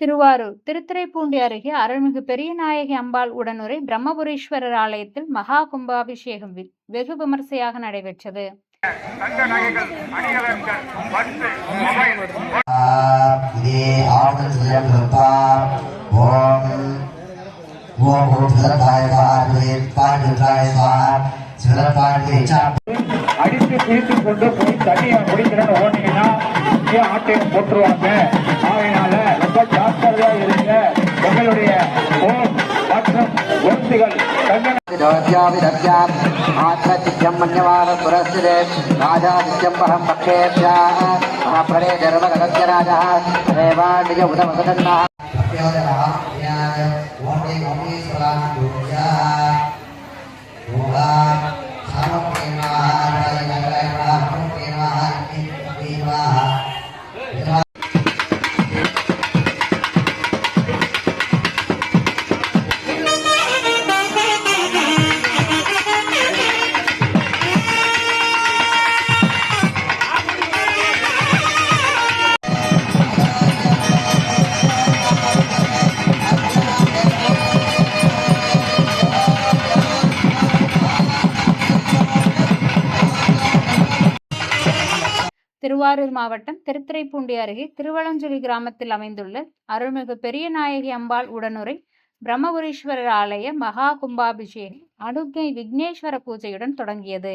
திருவாரூர் திருத்துறைப்பூண்டி அருகே அருள்மிகு பெரியநாயகி அம்பாள் உடனுரை பிரம்மபுரீஸ்வரர் ஆலயத்தில் மகா கும்பாபிஷேகம் வெகு விமர்சையாக நடைபெற்றது. அடித்து பிடித்து கொண்டு போய் தண்ணியை முடிக்கிறேன்னு ஓடினீங்கன்னா ஆட்டையும் போட்டுருவாங்க? ஆகையினால ஜாக்கிரதையாக இருங்க உங்களுடைய ஓம் மற்றும் உறுதிகள் ஆத்மத்தியம் மன்யமான புரஸ்திரே ராஜாதித்யம் பரம் பக்ஷேபியாஹ மகாபலே தர்மகதத்ய ராஜா ரேவாண்டிய உதமதன்னா சமப்பிரமா திருவாரூர் மாவட்டம் திருத்துறைப்பூண்டி அருகே திருவளஞ்சுழி கிராமத்தில் அமைந்துள்ள அருள்மிகு பெரியநாயகி அம்பாள் உடனுரை பிரம்மபுரீஸ்வரர் ஆலய மகா கும்பாபிஷேகம் அனுகை விக்னேஸ்வர பூஜையுடன் தொடங்கியது.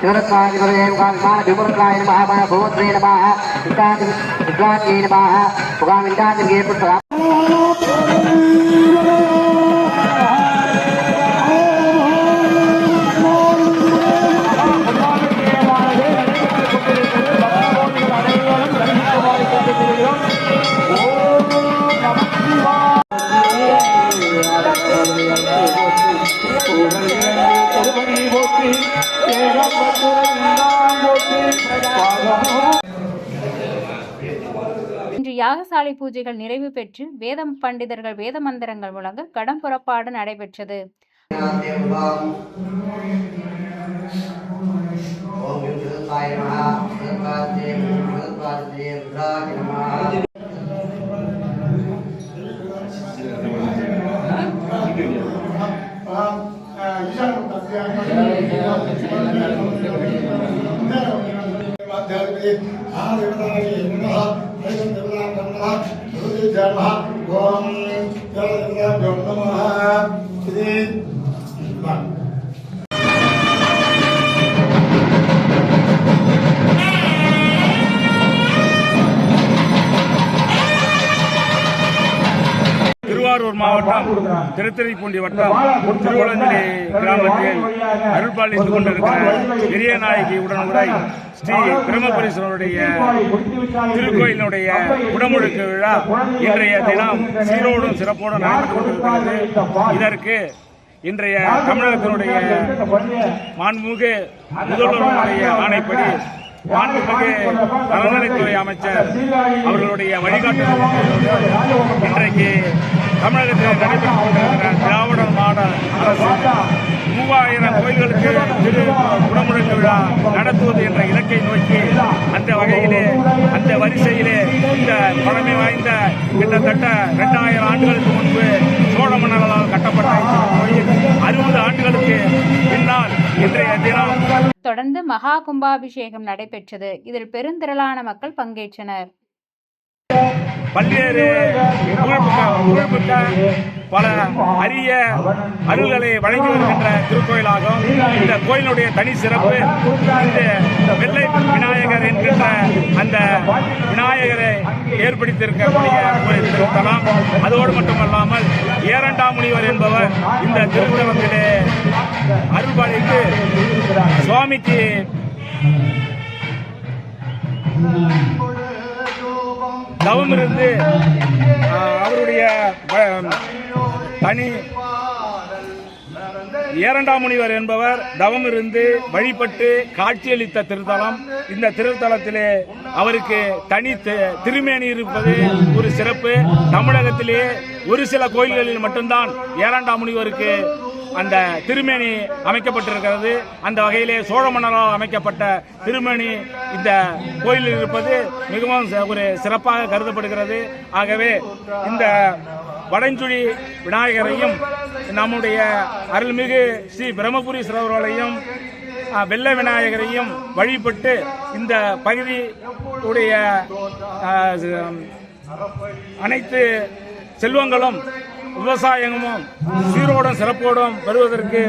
జ్యోరస్వామిగురేంకాయ మహాభూత్రే నమ విద్వాన్ నమ ఉగామిందాజే పుస్తకం இன்று யாகசாலை பூஜைகள் நிறைவு பெற்று வேதம் பண்டிதர்கள் வேத மந்திரங்கள் முழங்க கடம் புறப்பாடு நடைபெற்றது. భవతి ఆ దేవతామీ నమ హరిం திருவாரூர் மாவட்டம் திருத்துறைப்பூண்டி வட்டம் திருவள்ளஞ்சிலி கிராமத்தில் அருள்பாலித்துக் கொண்டிருக்கிற பெரியநாயகி உடனுரை ஸ்ரீ பிரம்மபுரீஸ்வரருடைய திருக்கோயிலுடைய குடமுழுக்கு விழா இன்றைய தினம் சீரோடும் சிறப்போடும் நடந்து கொண்டிருக்கிறது. இதற்கு இன்றைய தமிழகத்தினுடைய மாண்புமிகு முதல்வருடைய ஆணைப்படி மாண்புமிகு நலநிலைத்துறை அமைச்சர் அவர்களுடைய வழிகாட்டுதல் இன்றைக்கு தமிழகத்தில் நடைபெற்றுக் கொண்டிருக்கிற திராவிட மாடல் அரசு மூவாயிரம் கோயில்களுக்கு திரு குடமுழுக்கு விழா நடத்துவது என்ற இலக்கை நோக்கி அந்த வகையிலே அந்த வரிசையிலே இந்த பழமை வாய்ந்த கிட்டத்தட்ட இரண்டாயிரம் ஆண்டுகளுக்கு முன்பு சோழ மன்னர்களால் கட்டப்பட்ட கோயில் அறுபது ஆண்டுகளுக்கு பின்னால் இன்றைய தினம். தொடர்ந்து மகா கும்பாபிஷேகம் நடைபெற்றது. இதில் பெருந்திரளான மக்கள் பங்கேற்றனர். பல்வேறு புகழ்மிக்க புகழ்மிக்க பல அரிய அருள்களை வழங்கி வருகின்ற திருக்கோயிலாகும். இந்த கோயிலுடைய தனி சிறப்பு இந்த வெள்ளை விநாயகர் என்கின்ற அந்த விநாயகரை ஏற்படுத்தியிருக்கக்கூடிய ஒரு திருத்தலம். அதோடு மட்டுமல்லாமல் ஏரண்டாம் முனிவர் என்பவர் இந்த திருத்தலத்திலே அருள்பாலிக்கு சுவாமிக்கு தவம் இருந்து அவருடைய தனி ஏரண்டாம் முனிவர் என்பவர் தவம் இருந்து வழிபட்டு காட்சியளித்த திருத்தலம். இந்த திருத்தலத்திலே அவருக்கு தனி திருமேனி இருப்பது ஒரு சிறப்பு. தமிழகத்திலே ஒரு சில கோயில்களில் மட்டும்தான் ஏரண்டாம் முனிவருக்கு அந்த திருமேனி அமைக்கப்பட்டிருக்கிறது. அந்த வகையிலே சோழ மன்னரால் அமைக்கப்பட்ட திருமேனி இந்த கோயிலில் இருப்பது மிகவும் ச- ஒரு சிறப்பாக கருதப்படுகிறது. ஆகவே இந்த வடஞ்சுழி விநாயகரையும் நம்முடைய அருள்மிகு ஸ்ரீ பிரம்மபுரீஸ்வரர்களையும் அஹ், வெள்ள விநாயகரையும் வழிபட்டு இந்த பகுதி உடைய அனைத்து செல்வங்களும் விவசாயமும் சீரோடும் சிறப்போடும் வருவதற்கு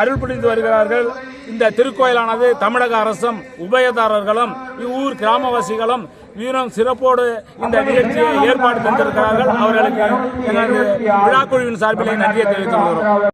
அருள் புரிந்து வருகிறார்கள். இந்த திருக்கோயிலானது தமிழக அரசும் உபயதாரர்களும் இவ்வூர் கிராமவாசிகளும் வீரம் சிறப்போடு இந்த நிகழ்ச்சியை ஏற்பாடு தந்திருக்கிறார்கள். அவர்களுக்கு விழா விழாக்குழுவின் சார்பிலே நன்றியை தெரிவித்துக் கொள்கிறோம்.